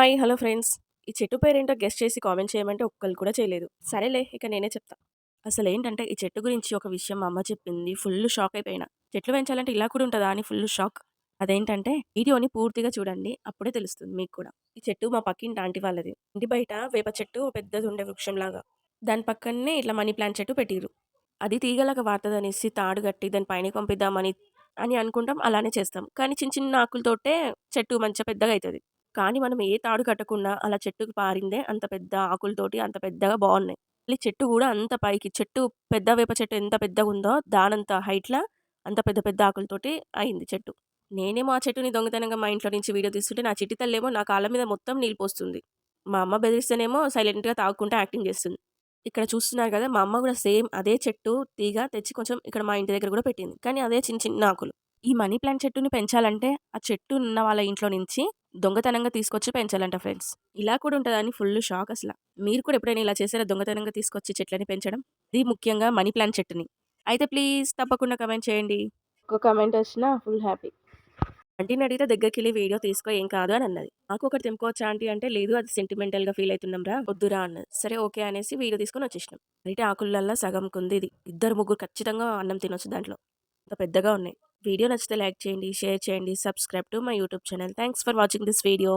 Hi hello friends. ఈ చెట్టు పేరేంటో గెస్ట్ చేసి కామెంట్ చేయమంటే ఒక్కళ్ళు కూడా చేయలేదు. సరేలే ఇక నేనే చెప్తా. అసలు ఏంటంటే ఈ చెట్టు గురించి ఒక విషయం మా అమ్మ చెప్పింది ఫుల్ షాక్ అయిపోయినా. చెట్లు పెంచాలంటే ఇలా కూడా ఉంటుందా అని ఫుల్ షాక్. అదేంటంటే వీడియోని పూర్తిగా చూడండి అప్పుడే తెలుస్తుంది మీకు కూడా. ఈ చెట్టు మా పక్కింటి ఆంటీ వాళ్ళది. ఇంటి బయట వేప చెట్టు పెద్దది ఉండే వృక్షంలాగా. దాని పక్కనే ఇట్లా మనీ ప్లాంట్ చెట్టు పెట్టిరు అది తీగలాగా వార్తదనేసి తాడు కట్టి దాని పైన పంపిద్దామని అని అనుకుంటాం అలానే చేస్తాం. కానీ చిన్న చిన్న ఆకులతోటే చెట్టు మంచిగా పెద్దగా అవుతుంది కానీ మనం ఏ తాడు కట్టకుండా అలా చెట్టుకి పారిందే అంత పెద్ద ఆకులతోటి అంత పెద్దగా బాగున్నాయి. మళ్ళీ చెట్టు కూడా అంత పైకి చెట్టు పెద్ద వేప చెట్టు ఎంత పెద్దగా ఉందో దానంత హైట్లా అంత పెద్ద పెద్ద ఆకులతోటి అయింది చెట్టు. నేనేమో ఆ చెట్టుని దొంగతనంగా మా ఇంట్లో నుంచి వీడియో తీస్తుంటే నా చిట్టి తల్లేమో నా కాళ్ళ మీద మొత్తం నీళ్ళు పోస్తుంది. మా అమ్మ బెదిరిస్తేనేమో సైలెంట్గా తాగుకుంటూ యాక్టింగ్ చేస్తుంది. ఇక్కడ చూస్తున్నారు కదా మా అమ్మ కూడా సేమ్ అదే చెట్టు తీగ తెచ్చి కొంచెం ఇక్కడ మా ఇంటి దగ్గర కూడా పెట్టింది. కానీ అదే చిన్న చిన్న ఆకులు. ఈ మనీ ప్లాంట్ చెట్టుని పెంచాలంటే ఆ చెట్టు ఉన్న వాళ్ళ ఇంట్లో నుంచి దొంగతనంగా తీసుకొచ్చి పెంచాలంట ఫ్రెండ్స్. ఇలా కూడా ఉంటుందని ఫుల్ షాక్ అసలు. మీరు కూడా ఎప్పుడైనా ఇలా చేసారా దొంగతనంగా తీసుకొచ్చి చెట్లని పెంచడం? ఇది ముఖ్యంగా మనీ ప్లాంట్ చెట్టుని. అయితే ప్లీజ్ తప్పకుండా కమెంట్ చేయండి. ఒక కమెంట్ వచ్చినా ఫుల్ హ్యాపీ. ఆంటీని అడిగితే దగ్గరికి వెళ్ళి వీడియో తీసుకో ఏం కాదు అని అన్నది. నాకు ఒకటి తెంపుకోవచ్చా ఆంటీ అంటే లేదు అది సెంటిమెంటల్గా ఫీల్ అవుతున్నాం రా వద్దురా అన్నది. సరే ఓకే అనేసి వీడియో తీసుకొని వచ్చేసినాం. అయితే ఆకులల్లో సగం కుంది ఇది. ఇద్దరు ముగ్గురు ఖచ్చితంగా అన్నం తినొచ్చు దాంట్లో. అంత పెద్దగా ఉన్నాయి. వీడియో నచ్చితే లైక్ చేయండి షేర్ చేయండి subscribe to my YouTube channel. Thanks for watching this video.